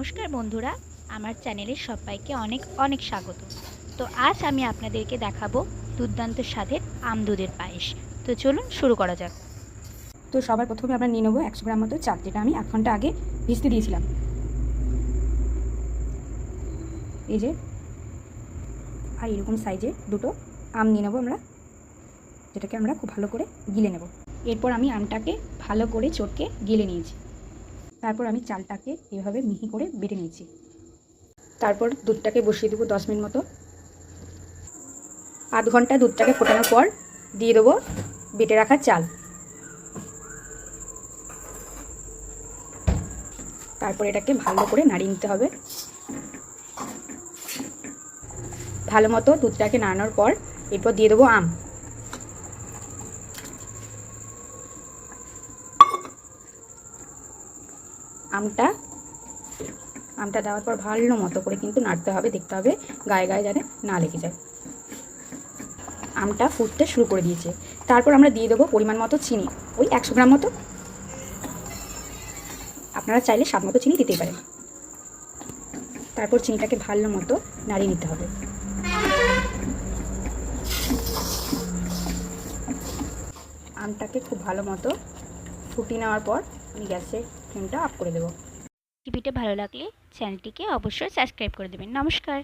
নমস্কার বন্ধুরা, আমার চ্যানেলে সবাইকে অনেক অনেক স্বাগত। তো আজ আমি আপনাদেরকে দেখাবো দুর্দান্ত স্বাদের আম দুধের পায়েস। তো চলুন শুরু করা যাক। তো সবার প্রথমে আমরা নিয়ে নেব একশো গ্রাম মতো চাল যেটা আমি এক ঘণ্টা আগে ভিজতে দিয়েছিলাম। এই যে, আর এরকম সাইজের দুটো আম নিয়ে নেব আমরা, যেটাকে আমরা খুব ভালো করে গিলে নেব। এরপর আমি আমটাকে ভালো করে চটকে গিলে নিয়েছি। তারপর আমি চালটাকে এভাবে মিহি করে বেটে নিয়েছি। তারপর দুধটাকে বসিয়ে দেবো দশ মিনিট মতো। আধ ঘণ্টা দুধটাকে ফোটানোর পর দিয়ে দেবো বেটে রাখা চাল। তারপর এটাকে ভালো করে নাড়িয়ে নিতে হবে। ভালো মতো দুধটাকে নাড়ানোর পর এরপর দিয়ে দেবো আম। আমটা। আমটা দেওয়ার পর ভালো মতো করে কিন্তু নাড়তে হবে, দেখতে হবে গায়ে গায়ে যাতে না লেগে যায়। আমটা ফুটতে শুরু করে দিয়েছে। তারপর আমরা দিয়ে দেবো পরিমাণ মতো চিনি, ওই একশো গ্রাম মতো। আপনারা চাইলে স্বাদ মতো চিনি দিতেই পারেন। তারপর চিনিটাকে ভালো মতো নাড়িয়ে নিতে হবে। আমটাকে খুব ভালো মতো ফুটিয়ে নেওয়ার পর আমি গ্যাসের ফ্লেমটা অফ করে দেবো। টিভিটা ভালো লাগলে চ্যানেলটিকে অবশ্যই সাবস্ক্রাইব করে দেবেন। নমস্কার।